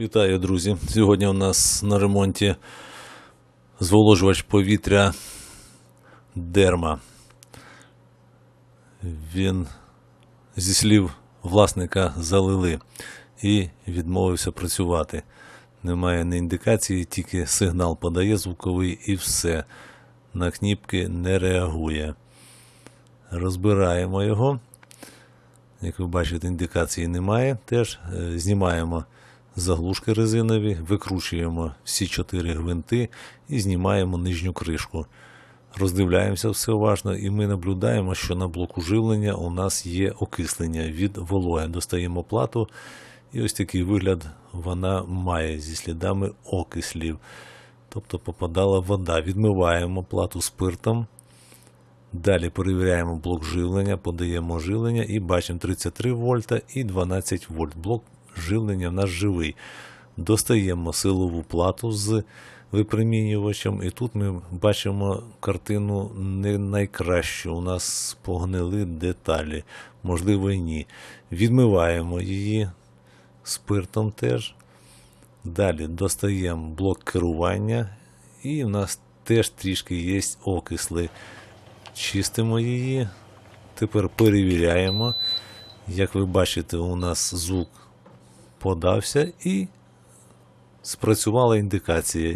Вітаю, друзі! Сьогодні у нас на ремонті зволожувач повітря Дерма. Він зі слів власника залили і відмовився працювати. Немає ні індикації, тільки сигнал подає звуковий і все. На кніпки не реагує. Розбираємо його. Як ви бачите, індикації немає. Теж е, знімаємо заглушки резинові, викручуємо всі чотири гвинти і знімаємо нижню кришку. Роздивляємося все уважно, і ми наблюдаємо, що на блоку живлення у нас є окислення від вологи. Достаємо плату, і ось такий вигляд вона має зі слідами окислів. Тобто попадала вода. Відмиваємо плату спиртом. Далі перевіряємо блок живлення, подаємо живлення і бачимо 33 вольта і 12 вольт. Блок живлення в нас живий. Достаємо силову плату з випромінювачем, і тут ми бачимо картину не найкращу. У нас погнили деталі, можливо, і ні. Відмиваємо її спиртом теж. Далі достаємо блок керування, і в нас теж трішки є окисли. Чистимо її. Тепер перевіряємо. Як ви бачите, у нас звук подався і спрацювала.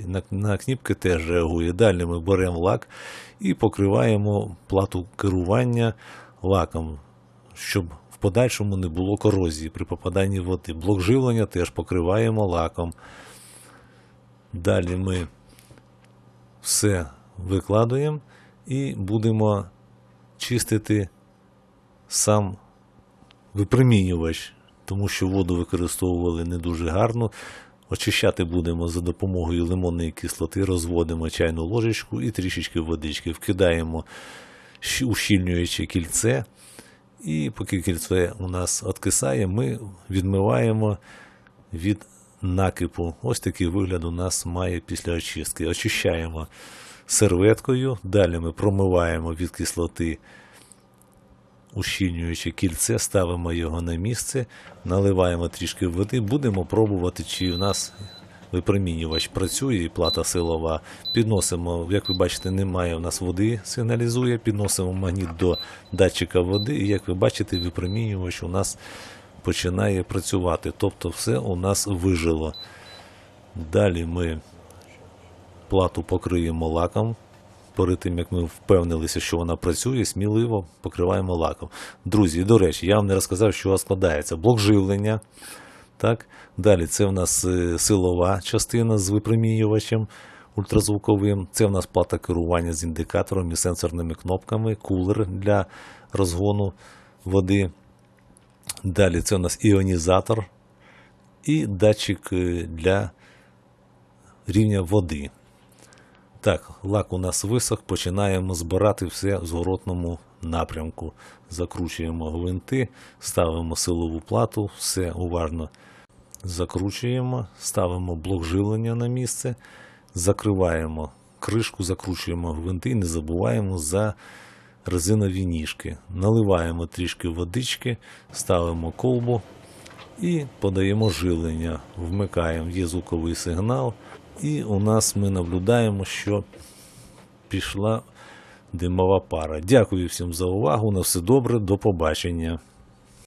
На, на кніпки теж реагує. Далі ми беремо лак і покриваємо плату керування лаком, щоб в подальшому не було корозії при попаданні води. Блок живлення теж покриваємо лаком. Далі ми все викладуємо і будемо чистити сам випромінювач, тому що воду використовували не дуже гарно. Очищати будемо за допомогою лимонної кислоти, розводимо чайну ложечку і трішечки водички. Вкидаємо ущільнююче кільце. І поки кільце у нас откисає, ми відмиваємо від накипу. Ось такий вигляд у нас має після очистки. Очищаємо серветкою, далі ми промиваємо від кислоти ущільнюючи кільце, ставимо його на місце, наливаємо трішки води, будемо пробувати, чи в нас випромінювач працює і плата силова. Підносимо, як ви бачите, немає у нас води, сигналізує, підносимо магніт до датчика води, і як ви бачите, випромінювач у нас починає працювати. Тобто все у нас вижило. Далі ми плату покриємо лаком. Перед тим як ми впевнилися, що вона працює, сміливо покриваємо лаком. Друзі, до речі, я вам не розказав, що у вас складається. Блок живлення. Так? Далі це в нас е, силова частина з випромінювачем ультразвуковим. Це в нас плата керування з індикатором і сенсорними кнопками, кулер для розгону води. Далі це у нас іонізатор і датчик е, для рівня води. Так, лак у нас висох, починаємо збирати все в зворотному напрямку. Закручуємо гвинти, ставимо силову плату, все уважно закручуємо, ставимо блок живлення на місце, закриваємо кришку, закручуємо гвинти і не забуваємо за резинові ніжки. Наливаємо трішки водички, ставимо колбу і подаємо живлення. Вмикаємо, є звуковий сигнал. І у нас ми наблюдаємо, що пішла димова пара. Дякую всім за увагу. На все добре, до побачення.